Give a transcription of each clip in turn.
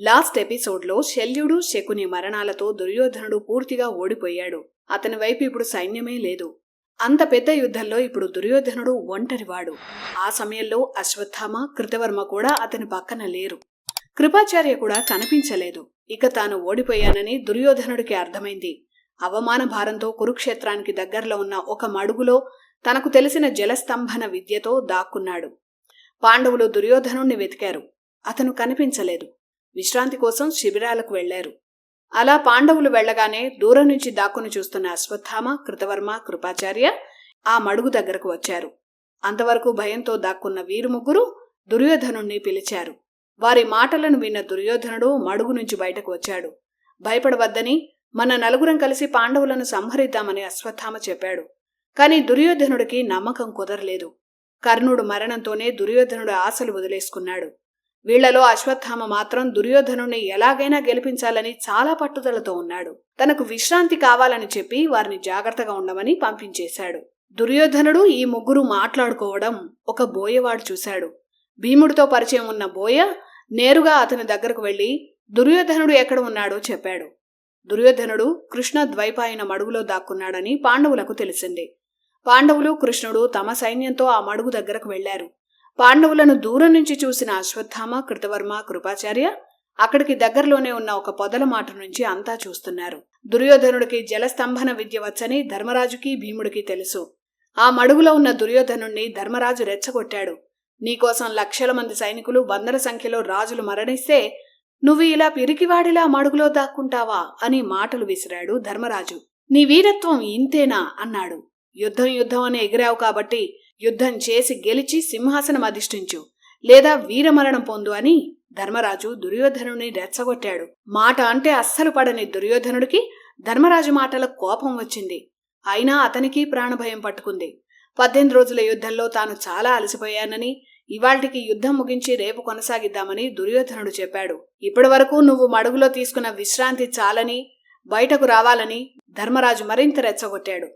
Last ఎపిసోడ్లో శల్యుడు శకుని మరణాలతో దుర్యోధనుడు పూర్తిగా ఓడిపోయాడు. అతని వైపు ఇప్పుడు సైన్యమే లేదు. అంత పెద్ద యుద్ధంలో ఇప్పుడు దుర్యోధనుడు ఒంటరివాడు. ఆ సమయంలో అశ్వత్థామ కృతవర్మ కూడా అతని పక్కన లేరు. కృపాచార్య కూడా కనిపించలేదు. ఇక తాను ఓడిపోయానని దుర్యోధనుడికి అర్థమైంది. అవమాన భారంతో కురుక్షేత్రానికి దగ్గరలో ఉన్న ఒక మడుగులో తనకు తెలిసిన జలస్తంభన విద్యతో దాక్కున్నాడు. పాండవులు దుర్యోధనుణ్ణి వెతికారు. అతను కనిపించలేదు. విశ్రాంతి కోసం శిబిరాలకు వెళ్ళారు. అలా పాండవులు వెళ్ళగానే దూరం నుంచి దాక్కుని చూస్తున్న అశ్వత్థామ కృతవర్మ కృపాచార్య ఆ మడుగు దగ్గరకు వచ్చారు. అంతవరకు భయంతో దాక్కున్న వీరు ముగ్గురు దుర్యోధనుణ్ణి పిలిచారు. వారి మాటలను విన్న దుర్యోధనుడు మడుగు నుంచి బయటకు వచ్చాడు. భయపడవద్దని మన నలుగురం కలిసి పాండవులను సంహరిద్దామని అశ్వత్థామ చెప్పాడు. కాని దుర్యోధనుడికి నమ్మకం కుదరలేదు. కర్ణుడు మరణంతోనే దుర్యోధనుడు ఆశలు వదిలేసుకున్నాడు. వీళ్ళలో అశ్వత్థామ మాత్రం దుర్యోధనుణ్ణి ఎలాగైనా గెలిపించాలని చాలా పట్టుదలతో ఉన్నాడు. తనకు విశ్రాంతి కావాలని చెప్పి వారిని జాగ్రత్తగా ఉండమని పంపించేశాడు. దుర్యోధనుడు ఈ ముగ్గురు మాట్లాడుకోవడం ఒక బోయవాడు చూశాడు. భీముడితో పరిచయం ఉన్న బోయ నేరుగా అతని దగ్గరకు వెళ్ళి దుర్యోధనుడు ఎక్కడ ఉన్నాడో చెప్పాడు. దుర్యోధనుడు కృష్ణ ద్వైపాయన మడుగులో దాక్కున్నాడని పాండవులకు తెలిసింది. పాండవులు కృష్ణుడు తమ సైన్యంతో ఆ మడుగు దగ్గరకు వెళ్ళారు పాండవులను దూరం నుంచి చూసిన అశ్వత్థామ కృతవర్మ కృపాచార్య అక్కడికి దగ్గరలోనే ఉన్న ఒక పొదల మాట నుంచి అంతా చూస్తున్నారు. దుర్యోధనుడికి జలస్తంభన విద్య వచ్చని ధర్మరాజుకి భీముడికి తెలుసు. ఆ మడుగులో ఉన్న దుర్యోధనుణ్ణి ధర్మరాజు రెచ్చగొట్టాడు. నీకోసం లక్షల మంది సైనికులు వందల సంఖ్యలో రాజులు మరణిస్తే నువ్వు ఇలా పిరికివాడిలా మడుగులో దాక్కుంటావా అని మాటలు విసిరాడు ధర్మరాజు. నీ వీరత్వం ఇంతేనా? అన్నాడు. యుద్ధం యుద్ధం అని ఎగిరావు కాబట్టి యుద్ధం చేసి గెలిచి సింహాసనం అధిష్ఠించు లేదా వీరమరణం పొందు అని ధర్మరాజు దుర్యోధనుని రెచ్చగొట్టాడు. మాట అంటే అస్సలు పడని దుర్యోధనుడికి ధర్మరాజు మాటల కోపం వచ్చింది. అయినా అతనికి ప్రాణభయం పట్టుకుంది. పద్దెనిమిది రోజుల యుద్ధంలో తాను చాలా అలసిపోయానని ఇవాళ్టికి యుద్ధం ముగించి రేపు కొనసాగిద్దామని దుర్యోధనుడు చెప్పాడు. ఇప్పటి వరకు నువ్వు మడుగులో తీసుకున్న విశ్రాంతి చాలని బయటకు రావాలని ధర్మరాజు మరింత రెచ్చగొట్టాడు.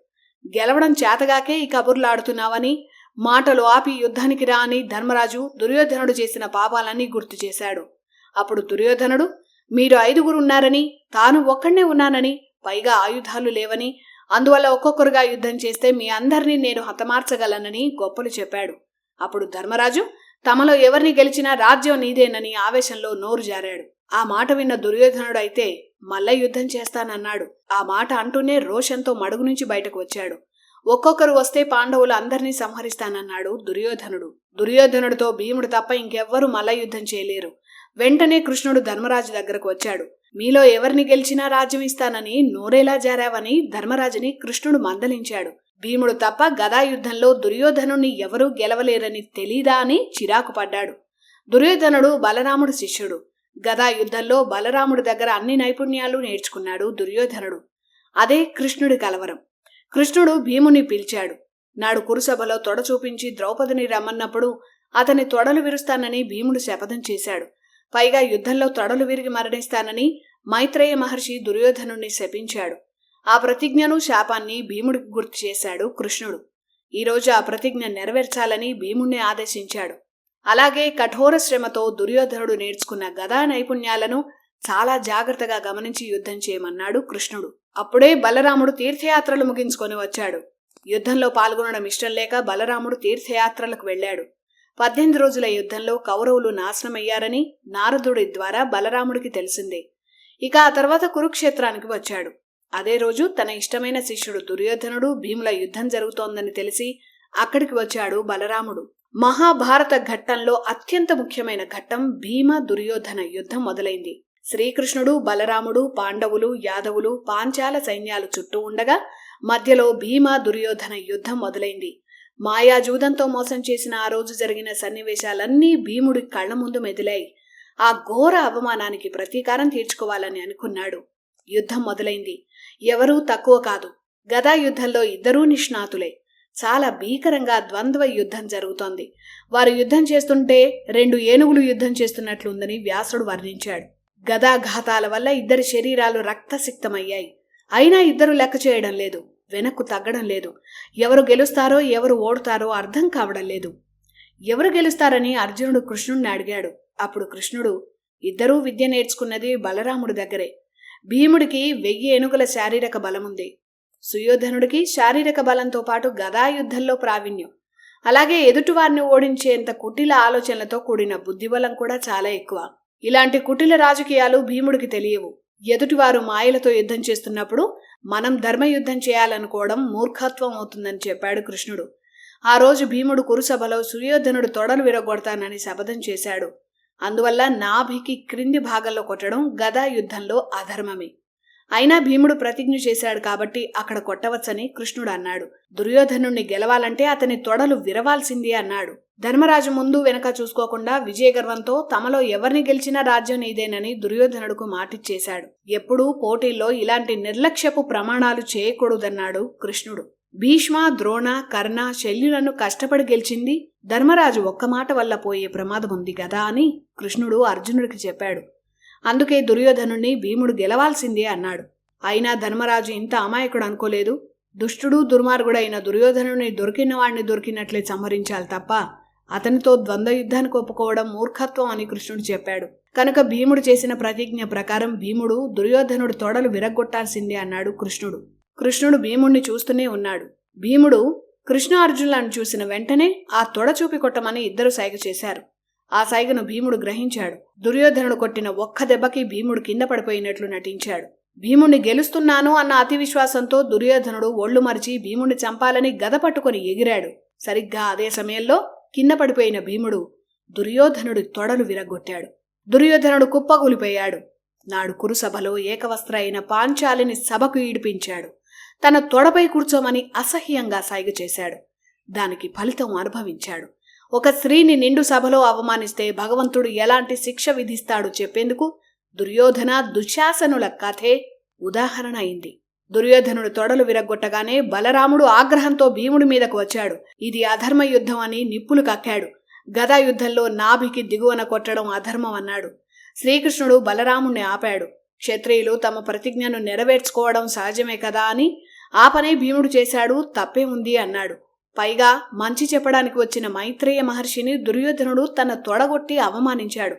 గెలవడం చేతగాకే ఈ కబుర్లాడుతున్నావని మాటలు ఆపి యుద్ధానికి రా అని ధర్మరాజు దుర్యోధనుడు చేసిన పాపాలన్నీ గుర్తు చేశాడు. అప్పుడు దుర్యోధనుడు మీరు ఐదుగురు ఉన్నారని తాను ఒక్కడే ఉన్నానని పైగా ఆయుధాలు లేవని అందువల్ల ఒక్కొక్కరుగా యుద్ధం చేస్తే మీ అందరినీ నేను హతమార్చగలనని గొప్పలు చెప్పాడు. అప్పుడు ధర్మరాజు తమలో ఎవరిని గెలిచినా రాజ్యం నీదేనని ఆవేశంలో నోరు జారాడు. ఆ మాట విన్న దుర్యోధనుడు అయితే మల్ల యుద్ధం చేస్తానన్నాడు. ఆ మాట అంటూనే రోషంతో మడుగు నుంచి బయటకు వచ్చాడు. ఒక్కొక్కరు వస్తే పాండవులు అందరినీ సంహరిస్తానన్నాడు దుర్యోధనుడు. దుర్యోధనుడితో భీముడు తప్ప ఇంకెవ్వరూ మల్ల యుద్ధం చేయలేరు. వెంటనే కృష్ణుడు ధర్మరాజు దగ్గరకు వచ్చాడు. మీలో ఎవరిని గెలిచినా రాజ్యం ఇస్తానని నోరేలా జారావని ధర్మరాజుని కృష్ణుడు మందలించాడు. భీముడు తప్ప గదా యుద్ధంలో దుర్యోధనుని ఎవరూ గెలవలేరని తెలీదా అని చిరాకు పడ్డాడు. దుర్యోధనుడు బలరాముడు శిష్యుడు. గదా యుద్ధంలో బలరాముడి దగ్గర అన్ని నైపుణ్యాలు నేర్చుకున్నాడు దుర్యోధనుడు. అదే కృష్ణుడి కలవరం. కృష్ణుడు భీముని పిలిచాడు. నాడు కురుసభలో తొడ చూపించి ద్రౌపదిని రమ్మన్నప్పుడు అతని తొడలు విరుస్తానని భీముడు శపథం చేశాడు. పైగా యుద్ధంలో తొడలు విరిగి మరణిస్తానని మైత్రేయ మహర్షి దుర్యోధనుణ్ణి శపించాడు. ఆ ప్రతిజ్ఞను శాపాన్ని భీముడికి గుర్తు చేశాడు కృష్ణుడు. ఈరోజు ఆ ప్రతిజ్ఞ నెరవేర్చాలని భీముణ్ణి ఆదేశించాడు. అలాగే కఠోర శ్రమతో దుర్యోధనుడు నేర్చుకున్న గదా నైపుణ్యాలను చాలా జాగ్రత్తగా గమనించి యుద్ధం చేయమన్నాడు కృష్ణుడు. అప్పుడే బలరాముడు తీర్థయాత్రలు ముగించుకొని వచ్చాడు. యుద్ధంలో పాల్గొనడం ఇష్టం లేక బలరాముడు తీర్థయాత్రలకు వెళ్ళాడు. పద్దెనిమిది రోజుల యుద్ధంలో కౌరవులు నాశనమయ్యారని నారదుడి ద్వారా బలరాముడికి తెలిసిందే. ఇక ఆ తర్వాత కురుక్షేత్రానికి వచ్చాడు. అదే రోజు తన ఇష్టమైన శిష్యుడు దుర్యోధనుడు భీముల యుద్ధం జరుగుతోందని తెలిసి అక్కడికి వచ్చాడు బలరాముడు. మహాభారత ఘట్టంలో అత్యంత ముఖ్యమైన ఘట్టం భీమ దుర్యోధన యుద్ధం మొదలైంది. శ్రీకృష్ణుడు బలరాముడు పాండవులు యాదవులు పాంచాల సైన్యాలు చుట్టూ ఉండగా మధ్యలో భీమ దుర్యోధన యుద్ధం మొదలైంది. మాయాజూదంతో మోసం చేసిన ఆ రోజు జరిగిన సన్నివేశాలన్నీ భీముడి కళ్ళ ముందు మెదిలాయి. ఆ ఘోర అవమానానికి ప్రతీకారం తీర్చుకోవాలని అనుకున్నాడు. యుద్ధం మొదలైంది. ఎవరూ తక్కువ కాదు. గదా యుద్ధంలో ఇద్దరూ నిష్ణాతులే. చాలా భీకరంగా ద్వంద్వ యుద్ధం జరుగుతోంది. వారు యుద్ధం చేస్తుంటే రెండు ఏనుగులు యుద్ధం చేస్తున్నట్లుందని వ్యాసుడు వర్ణించాడు. గదాఘాతాల వల్ల ఇద్దరి శరీరాలు రక్తసిక్తమయ్యాయి. అయినా ఇద్దరు లెక్క చేయడం లేదు. వెనక్కు తగ్గడం లేదు. ఎవరు గెలుస్తారో ఎవరు ఓడుతారో అర్థం కావడం లేదు. ఎవరు గెలుస్తారని అర్జునుడు కృష్ణుణ్ణి అడిగాడు. అప్పుడు కృష్ణుడు ఇద్దరూ విద్య నేర్చుకున్నది బలరాముడి దగ్గరే. భీముడికి వెయ్యి ఏనుగుల శారీరక బలముంది. సుయోధనుడికి శారీరక బలంతో పాటు గదాయుద్ధంలో ప్రావీణ్యం. అలాగే ఎదుటివారిని ఓడించేంత కుటిల ఆలోచనలతో కూడిన బుద్ధిబలం కూడా చాలా ఎక్కువ. ఇలాంటి కుటిల రాజకీయాలు భీముడికి తెలియవు. ఎదుటివారు మాయలతో యుద్ధం చేస్తున్నప్పుడు మనం ధర్మయుద్ధం చేయాలనుకోవడం మూర్ఖత్వం అవుతుందని చెప్పాడు కృష్ణుడు. ఆ రోజు భీముడు కురుసభలో సుయోధనుడు తొడలు విరగొడతానని శపథం చేశాడు. అందువల్ల నాభికి క్రింది భాగంలో కొట్టడం గదా యుద్ధంలో అధర్మమే. అయినా భీముడు ప్రతిజ్ఞ చేశాడు కాబట్టి అక్కడ కొట్టవచ్చని కృష్ణుడు అన్నాడు. దుర్యోధనుణ్ణి గెలవాలంటే అతని తొడలు విరవాల్సింది అన్నాడు. ధర్మరాజు ముందు వెనక చూసుకోకుండా విజయగర్వంతో తమలో ఎవరిని గెలిచినా రాజ్యం నీదేనని దుర్యోధనుడుకు మాటిచ్చేశాడు. ఎప్పుడూ పోటీల్లో ఇలాంటి నిర్లక్ష్యపు ప్రమాణాలు చేయకూడదన్నాడు కృష్ణుడు. భీష్మ ద్రోణ కర్ణ శల్యులను కష్టపడి గెలిచింది ధర్మరాజు ఒక్క మాట వల్ల పోయే ప్రమాదం ఉంది కదా అని కృష్ణుడు అర్జునుడికి చెప్పాడు. అందుకే దుర్యోధనుణ్ణి భీముడు గెలవాల్సిందే అన్నాడు. అయినా ధర్మరాజు ఇంత అమాయకుడు అనుకోలేదు. దుష్టుడు దుర్మార్గుడైన దుర్యోధనుని దొరికిన వాడిని దొరికినట్లే సంహరించాలి తప్ప అతనితో ద్వంద్వ యుద్ధానికి ఒప్పుకోవడం మూర్ఖత్వం అని కృష్ణుడు చెప్పాడు. కనుక భీముడు చేసిన ప్రతిజ్ఞ ప్రకారం భీముడు దుర్యోధనుడు తొడలు విరగొట్టాల్సిందే అన్నాడు కృష్ణుడు. కృష్ణుడు భీముణ్ణి చూస్తూనే ఉన్నాడు. భీముడు కృష్ణ అర్జునులను చూసిన వెంటనే ఆ తొడ చూపి కొట్టమని ఇద్దరు సైగ చేశారు. ఆ సైగను భీముడు గ్రహించాడు. దుర్యోధనుడు కొట్టిన ఒక్క దెబ్బకి భీముడు కింద పడిపోయినట్లు నటించాడు. భీముణ్ణి గెలుస్తున్నాను అన్న అతి విశ్వాసంతో దుర్యోధనుడు ఒళ్ళు మరిచి భీముణ్ణి చంపాలని గద పట్టుకుని ఎగిరాడు. సరిగ్గా అదే సమయంలో కింద పడిపోయిన భీముడు దుర్యోధనుడి తొడలు విరగొట్టాడు దుర్యోధనుడు కుప్పగూలిపోయాడు నాడు కురుసభలో ఏకవస్త్ర అయిన పాంచాలిని సభకు ఈడిపించాడు. తన తొడపై కూర్చోమని అసహ్యంగా సైగ చేశాడు. దానికి ఫలితం అనుభవించాడు. ఒక స్త్రీని నిండు సభలో అవమానిస్తే భగవంతుడు ఎలాంటి శిక్ష విధిస్తాడు చెప్పేందుకు దుర్యోధన దుశ్శాసనుల కథే ఉదాహరణ అయింది. దుర్యోధనుడు తొడలు విరగ్గొట్టగానే బలరాముడు ఆగ్రహంతో భీముడి మీదకు వచ్చాడు. ఇది అధర్మ యుద్ధం అని నిప్పులు కక్కాడు. గదా యుద్ధంలో నాభికి దిగువన కొట్టడం అధర్మం అన్నాడు. శ్రీకృష్ణుడు బలరాముణ్ణి ఆపాడు. క్షత్రియులు తమ ప్రతిజ్ఞను నెరవేర్చుకోవడం సహజమే కదా అని ఆ పనే భీముడు చేశాడు తప్పే ఉంది అన్నాడు. పైగా మంచి చెప్పడానికి వచ్చిన మైత్రేయ మహర్షిని దుర్యోధనుడు తన తొడగొట్టి అవమానించాడు.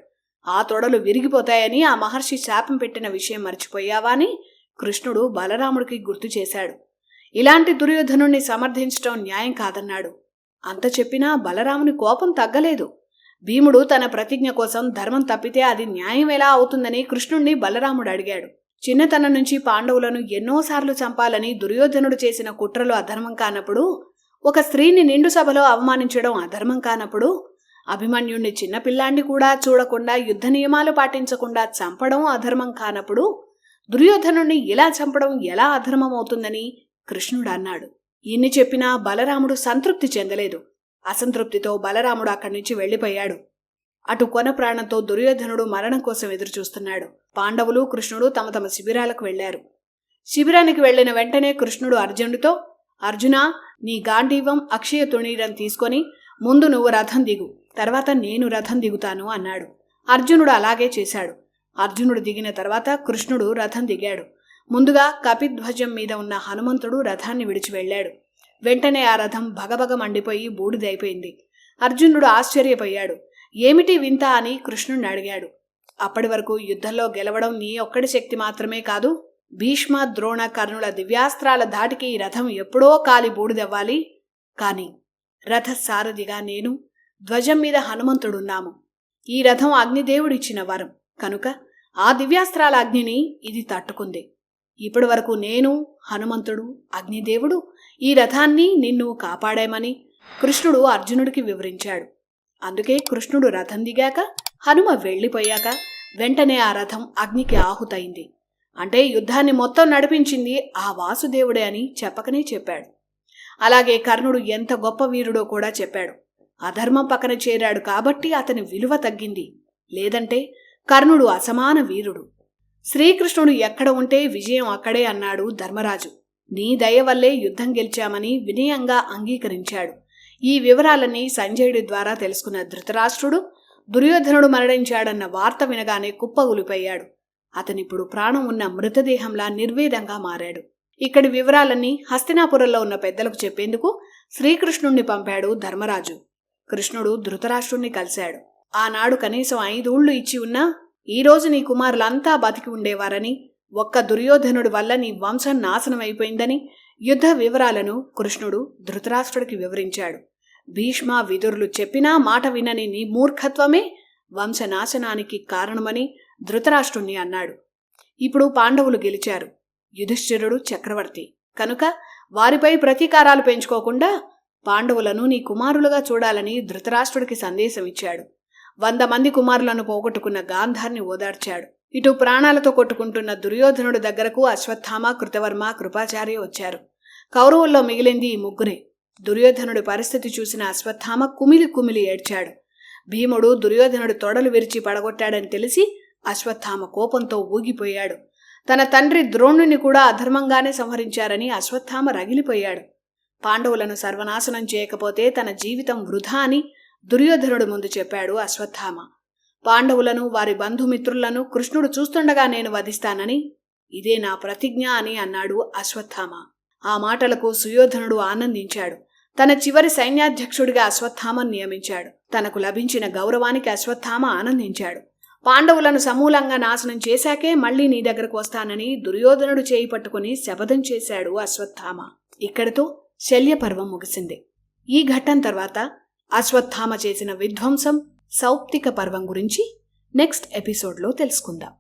ఆ తొడలు విరిగిపోతాయని ఆ మహర్షి శాపం పెట్టిన విషయం మర్చిపోయావా అని కృష్ణుడు బలరాముడికి గుర్తు చేశాడు. ఇలాంటి దుర్యోధనుణ్ణి సమర్థించటం న్యాయం కాదన్నాడు. అంత చెప్పినా బలరాముని కోపం తగ్గలేదు. భీముడు తన ప్రతిజ్ఞ కోసం ధర్మం తప్పితే అది న్యాయం ఎలా అవుతుందని కృష్ణుణ్ణి బలరాముడు అడిగాడు. చిన్నతనం నుంచి పాండవులను ఎన్నోసార్లు చంపాలని దుర్యోధనుడు చేసిన కుట్రలు అధర్మం కానప్పుడు ఒక స్త్రీని నిండు సభలో అవమానించడం అధర్మం కానప్పుడు అభిమన్యుణ్ణి చిన్నపిల్లాన్ని కూడా చూడకుండా యుద్ధ నియమాలు పాటించకుండా చంపడం అధర్మం కానప్పుడు దుర్యోధనుణ్ణి ఇలా చంపడం ఎలా అధర్మం అవుతుందని కృష్ణుడు అన్నాడు. ఇన్ని చెప్పినా బలరాముడు సంతృప్తి చెందలేదు. అసంతృప్తితో బలరాముడు అక్కడి నుంచి వెళ్ళిపోయాడు అటు కొన ప్రాణంతో దుర్యోధనుడు మరణం కోసం ఎదురుచూస్తున్నాడు. పాండవులు కృష్ణుడు తమ తమ శిబిరాలకు వెళ్ళారు శిబిరానికి వెళ్ళిన వెంటనే కృష్ణుడు అర్జునుడితో అర్జున నీ గాంధీవం అక్షయ తుణీరం తీసుకొని ముందు నువ్వు రథం దిగు తర్వాత నేను రథం దిగుతాను అన్నాడు. అర్జునుడు అలాగే చేశాడు. అర్జునుడు దిగిన తర్వాత కృష్ణుడు రథం దిగాడు. ముందుగా కపిధ్వజం మీద ఉన్న హనుమంతుడు రథాన్ని విడిచి వెళ్ళాడు. వెంటనే ఆ రథం భగభగ మండిపోయి బూడిదైపోయింది. అర్జునుడు ఆశ్చర్యపోయాడు. ఏమిటి వింత అని కృష్ణుణ్ణి అడిగాడు. అప్పటి వరకు యుద్ధంలో గెలవడం నీ ఒక్కడి శక్తి మాత్రమే కాదు భీష్మ ద్రోణ కర్ణుల దివ్యాస్త్రాల ధాటికి ఈ రథం ఎప్పుడో కాలి బూడిదవ్వాలి. కాని రథ సారథిగా నేను ధ్వజం మీద హనుమంతుడున్నాము. ఈ రథం అగ్నిదేవుడిచ్చిన వరం. కనుక ఆ దివ్యాస్త్రాల అగ్నిని ఇది తట్టుకుంది. ఇప్పటి వరకు నేను హనుమంతుడు అగ్నిదేవుడు ఈ రథాన్ని నిన్ను కాపాడామని కృష్ణుడు అర్జునుడికి వివరించాడు. అందుకే కృష్ణుడు రథం దిగాక హనుమ వెళ్ళిపోయాక వెంటనే ఆ రథం అగ్నికి ఆహుతైంది అంటే యుద్ధాన్ని మొత్తం నడిపించింది ఆ వాసుదేవుడే అని చెప్పకనే చెప్పాడు. అలాగే కర్ణుడు ఎంత గొప్ప వీరుడో కూడా చెప్పాడు. అధర్మం పక్కన చేరాడు కాబట్టి అతని విలువ తగ్గింది. లేదంటే కర్ణుడు అసమాన వీరుడు. శ్రీకృష్ణుడు ఎక్కడ ఉంటే విజయం అక్కడే అన్నాడు ధర్మరాజు. నీ దయ వల్లే యుద్ధం గెలిచామని వినయంగా అంగీకరించాడు. ఈ వివరాలన్నీ సంజయుడి ద్వారా తెలుసుకున్న ధృతరాష్ట్రుడు దుర్యోధనుడు మరణించాడన్న వార్త వినగానే కుప్పగులిపోయాడు అతనిప్పుడు ప్రాణం ఉన్న మృతదేహంలా నిర్వేదంగా మారాడు. ఇక్కడి వివరాలన్నీ హస్తినాపురంలో ఉన్న పెద్దలకు చెప్పేందుకు శ్రీకృష్ణుణ్ణి పంపాడు ధర్మరాజు. కృష్ణుడు ధృతరాష్ట్రుణ్ణి కలిశాడు. ఆనాడు కనీసం ఐదూళ్ళు ఇచ్చి ఉన్నా ఈరోజు నీ కుమారులంతా బతికి ఉండేవారని ఒక్క దుర్యోధనుడి వల్ల నీ వంశం నాశనమైపోయిందని యుద్ధ వివరాలను కృష్ణుడు ధృతరాష్ట్రుడికి వివరించాడు. భీష్మ విదురులు చెప్పినా మాట వినని నీ మూర్ఖత్వమే వంశనాశనానికి కారణమని ధృతరాష్ట్రుణ్ణి అన్నాడు. ఇప్పుడు పాండవులు గెలిచారు. యుధిష్ఠిరుడు చక్రవర్తి. కనుక వారిపై ప్రతీకారాలు పెంచుకోకుండా పాండవులను నీ కుమారులుగా చూడాలని ధృతరాష్ట్రుడికి సందేశం ఇచ్చాడు. వంద మంది కుమారులను పోగొట్టుకున్న గాంధార్ని ఓదార్చాడు. ఇటు ప్రాణాలతో కొట్టుకుంటున్న దుర్యోధనుడి దగ్గరకు అశ్వత్థామ కృతవర్మ కృపాచార్య వచ్చారు. కౌరవుల్లో మిగిలింది ఈ ముగ్గురే. దుర్యోధనుడి పరిస్థితి చూసిన అశ్వత్థామ కుమిలి కుమిలి ఏడ్చాడు. భీముడు దుర్యోధనుడి తొడలు విరిచి పడగొట్టాడని తెలిసి అశ్వత్థామ కోపంతో ఊగిపోయాడు. తన తండ్రి ద్రోణుని కూడా అధర్మంగానే సంహరించారని అశ్వత్థామ రగిలిపోయాడు. పాండవులను సర్వనాశనం చేయకపోతే తన జీవితం వృధా అని దుర్యోధనుడు ముందు చెప్పాడు అశ్వత్థామ. పాండవులను వారి బంధుమిత్రులను కృష్ణుడు చూస్తుండగా నేను వధిస్తానని ఇదే నా ప్రతిజ్ఞ అని అన్నాడు అశ్వత్థామ. ఆ మాటలకు సుయోధనుడు ఆనందించాడు. తన చివరి సైన్యాధ్యక్షుడిగా అశ్వత్థామను నియమించాడు. తనకు లభించిన గౌరవానికి అశ్వత్థామ ఆనందించాడు. పాండవులను సమూలంగా నాశనం చేశాకే మళ్ళీ నీ దగ్గరకు వస్తానని దుర్యోధనుడు చేయి పట్టుకుని శపథం చేశాడు అశ్వత్థామ. ఇక్కడితో శల్యపర్వం ముగిసింది. ఈ ఘట్టం తర్వాత అశ్వత్థామ చేసిన విధ్వంసం సౌప్తిక పర్వం గురించి నెక్స్ట్ ఎపిసోడ్లో తెలుసుకుందాం.